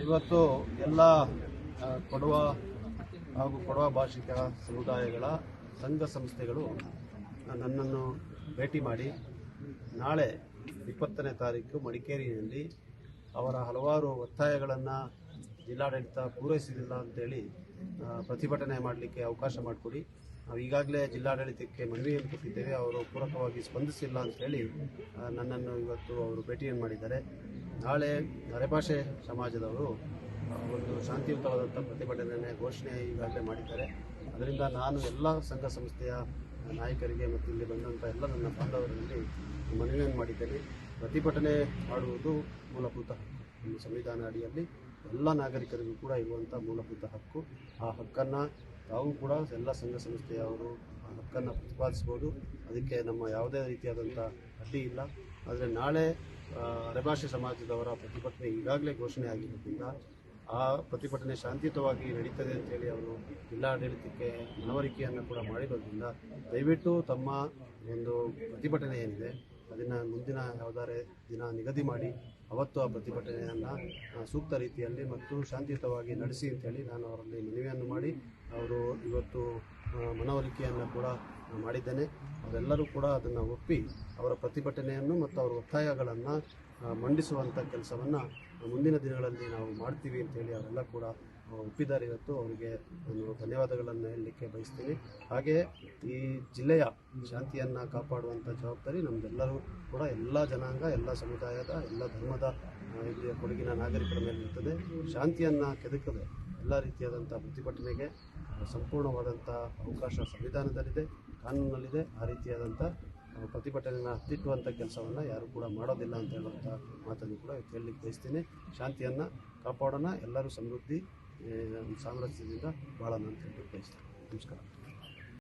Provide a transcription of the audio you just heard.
ಇವತ್ತು ಎಲ್ಲ ಕೊಡುವ ಹಾಗೂ ಕೊಡವ ಭಾಷಿಕ ಸಮುದಾಯಗಳ ಸಂಘ ಸಂಸ್ಥೆಗಳು ನನ್ನನ್ನು ಭೇಟಿ ಮಾಡಿ ನಾಳೆ ಇಪ್ಪತ್ತನೇ ತಾರೀಕು ಮಡಿಕೇರಿಯಲ್ಲಿ ಅವರ ಹಲವಾರು ಒತ್ತಾಯಗಳನ್ನು ಜಿಲ್ಲಾಡಳಿತ ಪೂರೈಸಿಲ್ಲ ಅಂತೇಳಿ ಪ್ರತಿಭಟನೆ ಮಾಡಲಿಕ್ಕೆ ಅವಕಾಶ ಮಾಡಿಕೊಡಿ. ನಾವು ಈಗಾಗಲೇ ಜಿಲ್ಲಾಡಳಿತಕ್ಕೆ ಮನವಿಯನ್ನು ಕೊಟ್ಟಿದ್ದೇವೆ. ಅವರು ಪೂರಕವಾಗಿ ಸ್ಪಂದಿಸಿಲ್ಲ ಅಂತ ಹೇಳಿ ನನ್ನನ್ನು ಇವತ್ತು ಅವರು ಭೇಟಿಯನ್ನು ಮಾಡಿದ್ದಾರೆ. ನಾಳೆ ಅರೆಭಾಷೆ ಸಮಾಜದವರು ಒಂದು ಶಾಂತಿಯುತವಾದಂಥ ಪ್ರತಿಭಟನೆ ಘೋಷಣೆ ಈಗಾಗಲೇ ಮಾಡಿದ್ದಾರೆ. ಅದರಿಂದ ನಾನು ಎಲ್ಲ ಸಂಘ ಸಂಸ್ಥೆಯ ನಾಯಕರಿಗೆ ಮತ್ತು ಇಲ್ಲಿ ಬಂದಂಥ ಎಲ್ಲ ನನ್ನ ಬಾಂಧವರಲ್ಲಿ ಮನವಿಯನ್ನು ಮಾಡಿದ್ದೇನೆ. ಪ್ರತಿಭಟನೆ ಮಾಡುವುದು ಮೂಲಭೂತ ಒಂದು ಸಂವಿಧಾನ ಅಡಿಯಲ್ಲಿ. ಎಲ್ಲ ನಾಗರಿಕರಿಗೂ ಕೂಡ ಇರುವಂಥ ಮೂಲಭೂತ ಹಕ್ಕು. ಆ ಹಕ್ಕನ್ನು ತಾವು ಕೂಡ ಎಲ್ಲ ಸಂಘ ಸಂಸ್ಥೆಯವರು ಆ ಹಕ್ಕನ್ನು ಪ್ರತಿಪಾದಿಸ್ಬೋದು. ಅದಕ್ಕೆ ನಮ್ಮ ಯಾವುದೇ ರೀತಿಯಾದಂಥ ಅಡ್ಡಿ ಇಲ್ಲ. ಆದರೆ ನಾಳೆ ಅರೆಭಾಷೆ ಸಮಾಜದವರ ಪ್ರತಿಭಟನೆ ಈಗಾಗಲೇ ಘೋಷಣೆ ಆಗಿರೋದ್ರಿಂದ ಆ ಪ್ರತಿಭಟನೆ ಶಾಂತಿಯುತವಾಗಿ ನಡೀತದೆ ಅಂತೇಳಿ ಅವರು ಜಿಲ್ಲಾಡಳಿತಕ್ಕೆ ಮನವರಿಕೆಯನ್ನು ಕೂಡ ಮಾಡಿರೋದ್ರಿಂದ ದಯವಿಟ್ಟು ತಮ್ಮ ಒಂದು ಪ್ರತಿಭಟನೆ ಏನಿದೆ ಅದನ್ನು ಮುಂದಿನ ಯಾವುದಾರೆ ದಿನ ನಿಗದಿ ಮಾಡಿ ಅವತ್ತು ಆ ಪ್ರತಿಭಟನೆಯನ್ನು ಸೂಕ್ತ ರೀತಿಯಲ್ಲಿ ಮತ್ತು ಶಾಂತಿಯುತವಾಗಿ ನಡೆಸಿ ಅಂತೇಳಿ ನಾನು ಅವರಲ್ಲಿ ಮನವಿಯನ್ನು ಮಾಡಿ ಅವರು ಇವತ್ತು ಮನವೊಲಿಕೆಯನ್ನು ಕೂಡ ಮಾಡಿದ್ದೇನೆ. ಅವರೆಲ್ಲರೂ ಕೂಡ ಅದನ್ನು ಒಪ್ಪಿ ಅವರ ಪ್ರತಿಭಟನೆಯನ್ನು ಮತ್ತು ಅವರ ಒತ್ತಾಯಗಳನ್ನು ಮಂಡಿಸುವಂಥ ಕೆಲಸವನ್ನು ಮುಂದಿನ ದಿನಗಳಲ್ಲಿ ನಾವು ಮಾಡ್ತೀವಿ ಅಂತೇಳಿ ಅವರೆಲ್ಲ ಕೂಡ ಒಪ್ಪಿದ್ದಾರೆ ಇವತ್ತು. ಅವರಿಗೆ ನಾನು ಧನ್ಯವಾದಗಳನ್ನು ಹೇಳಲಿಕ್ಕೆ ಬಯಸ್ತೀನಿ. ಹಾಗೆ ಈ ಜಿಲ್ಲೆಯ ಶಾಂತಿಯನ್ನು ಕಾಪಾಡುವಂಥ ಜವಾಬ್ದಾರಿ ನಮ್ದೆಲ್ಲರೂ ಕೂಡ ಎಲ್ಲ ಜನಾಂಗ, ಎಲ್ಲ ಸಮುದಾಯದ, ಎಲ್ಲ ಧರ್ಮದ ಇಲ್ಲಿಯ ಕೊಡಗಿನ ನಾಗರಿಕರ ಮೇಲೆ ಇರ್ತದೆ ಶಾಂತಿಯನ್ನು ಕೆದಕದೆ ಎಲ್ಲ ರೀತಿಯಾದಂಥ ಪ್ರತಿಭಟನೆಗೆ ಸಂಪೂರ್ಣವಾದಂಥ ಅವಕಾಶ ಸಂವಿಧಾನದಲ್ಲಿದೆ ಕಾನೂನಿನಲ್ಲಿದೆ ಆ ರೀತಿಯಾದಂಥ ಪ್ರತಿಭಟನೆಯನ್ನು ಹತ್ತಿಟ್ಟುವಂಥ ಕೆಲಸವನ್ನು ಯಾರು ಕೂಡ ಮಾಡೋದಿಲ್ಲ ಅಂತ ಹೇಳುವಂಥ ಮಾತನ್ನು ಕೂಡ ಕೇಳಲಿಕ್ಕೆ ಬಯಸ್ತೀನಿ. ಶಾಂತಿಯನ್ನು ಕಾಪಾಡೋಣ. ಎಲ್ಲರೂ ಸಮೃದ್ಧಿ ಸಾಮರಸ್ಯದಿಂದ ಬಾಳೋಣ ಅಂತ ಹೇಳಿ ಬಯಸ್ತೀನಿ. ನಮಸ್ಕಾರ.